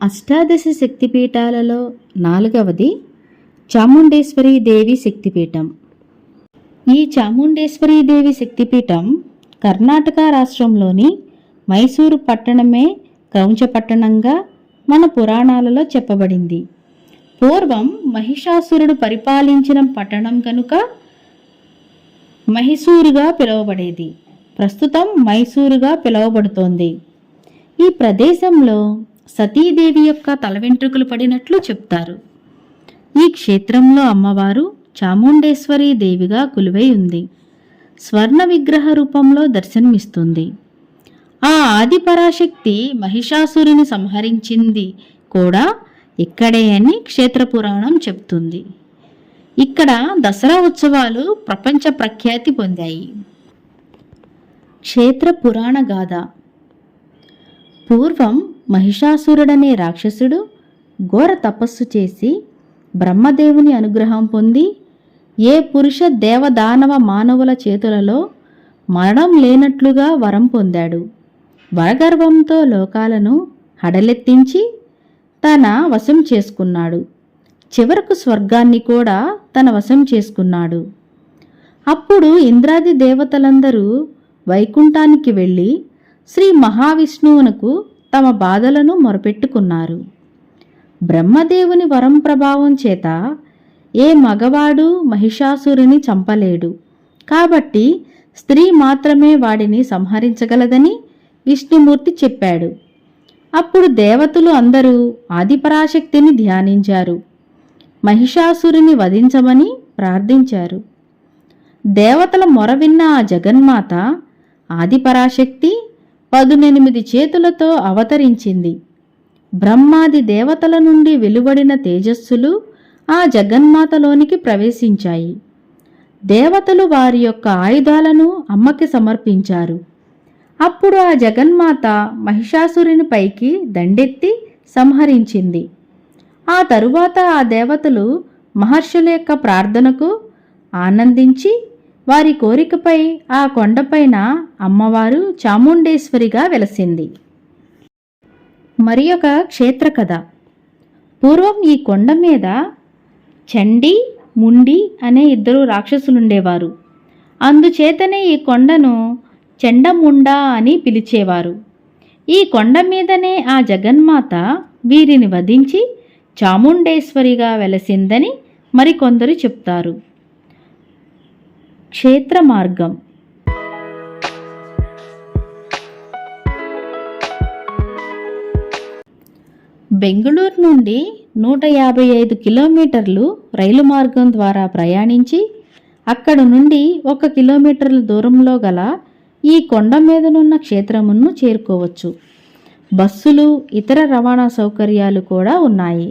అష్టాదశ శక్తిపీఠాలలో నాలుగవది చాముండేశ్వరి దేవి శక్తిపీఠం. ఈ చాముండేశ్వరి దేవి శక్తిపీఠం కర్ణాటక రాష్ట్రంలోని మైసూరు పట్టణమే కౌంచ పట్టణంగా మన పురాణాలలో చెప్పబడింది. పూర్వం మహిషాసురుడు పరిపాలించిన పట్టణం కనుక మహిసూరుగా పిలువబడేది. ప్రస్తుతం మైసూరుగా పిలువబడుతోంది. ఈ ప్రదేశంలో సతీదేవి యొక్క తల వెంట్రుకలు పడినట్లు చెప్తారు. ఈ క్షేత్రంలో అమ్మవారు చాముండేశ్వరి దేవిగా కొలువై ఉంది. స్వర్ణ విగ్రహ రూపంలో దర్శనమిస్తుంది. ఆ ఆదిపరాశక్తి మహిషాసురిని మహిషాసురుని సంహరించింది కూడా ఇక్కడే అని క్షేత్ర పురాణం చెప్తుంది. ఇక్కడ దసరా ఉత్సవాలు ప్రపంచ ప్రఖ్యాతి పొందాయి. క్షేత్ర పురాణ గాథ. పూర్వం మహిషాసురుడనే రాక్షసుడు ఘోర తపస్సు చేసి బ్రహ్మదేవుని అనుగ్రహం పొంది ఏ పురుష దేవదానవ మానవుల చేతులలో మరణం లేనట్లుగా వరం పొందాడు. వరగర్వంతో లోకాలను హడలెత్తించి తన వశం చేసుకున్నాడు. చివరకు స్వర్గాన్ని కూడా తన వశం చేసుకున్నాడు. అప్పుడు ఇంద్రాది దేవతలందరూ వైకుంఠానికి వెళ్ళి శ్రీ మహావిష్ణువునకు తమ బాధలను మొరపెట్టుకున్నారు. బ్రహ్మదేవుని వరం ప్రభావం చేత ఏ మగవాడు మహిషాసురుని చంపలేడు. కాబట్టి స్త్రీ మాత్రమే వాడిని సంహరించగలదని విష్ణుమూర్తి చెప్పాడు. అప్పుడు దేవతలు అందరూ ఆదిపరాశక్తిని ధ్యానించారు. మహిషాసురుని వధించమని ప్రార్థించారు. దేవతల మొర విన్న ఆ జగన్మాత ఆదిపరాశక్తి పదునెనిమిది చేతులతో అవతరించింది. బ్రహ్మాది దేవతల నుండి వెలువడిన తేజస్సులు ఆ జగన్మాతలోనికి ప్రవేశించాయి. దేవతలు వారి యొక్క ఆయుధాలను అమ్మకి సమర్పించారు. అప్పుడు ఆ జగన్మాత మహిషాసురుని పైకి దండెత్తి సంహరించింది. ఆ తరువాత ఆ దేవతలు మహర్షుల యొక్క ప్రార్థనకు ఆనందించి వారి కోరికపై ఆ కొండపైన అమ్మవారు చాముండేశ్వరిగా వెలసింది. మరి ఒక క్షేత్ర కథ పూర్వం ఈ కొండ మీద చండి ముండి అనే ఇద్దరు రాక్షసులుండేవారు. అందుచేతనే ఈ కొండను చెండముండ అని పిలిచేవారు. ఈ కొండ మీదనే ఆ జగన్మాత వీరిని వధించి చాముండేశ్వరిగా వెలసిందని మరికొందరు చెప్తారు. క్షేత్ర మార్గం బెంగళూరు నుండి నూట యాభై ఐదు కిలోమీటర్లు రైలు మార్గం ద్వారా ప్రయాణించి అక్కడ నుండి ఒక కిలోమీటర్ల దూరంలో గల ఈ కొండ మీదనున్న క్షేత్రమును చేరుకోవచ్చు. బస్సులు ఇతర రవాణా సౌకర్యాలు కూడా ఉన్నాయి.